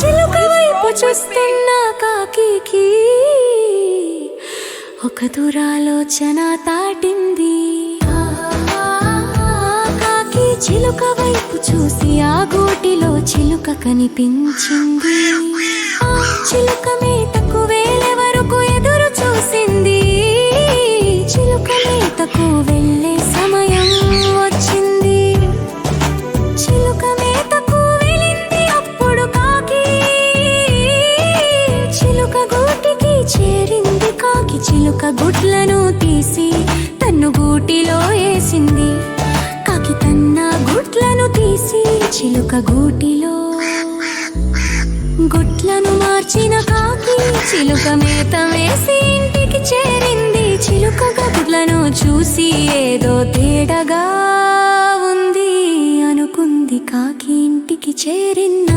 చిలుక వైపు చూస్తున్న కాకి ఒక దురాలోచన తాటింది కాకి చిలుక వైపు చూసి ఆ గోటిలో చిలుక కనిపించింది. చిలుక మేతకు చిలుక గూటికి చేరింది కాకి చిలుక గుడ్లను తీసి తన్ను గూటిలో వేసింది కాకి తన్న గుడ్లను తీసి చిలుక గూటిలో గుడ్లను మార్చిన కాకి చిలుక మేత వేసి ఇంటికి చేరింది. చిలుక గుడ్లను చూసి ఏదో తేడగా ఉంది అనుకుంది కాకి ఇంటికి చేరిన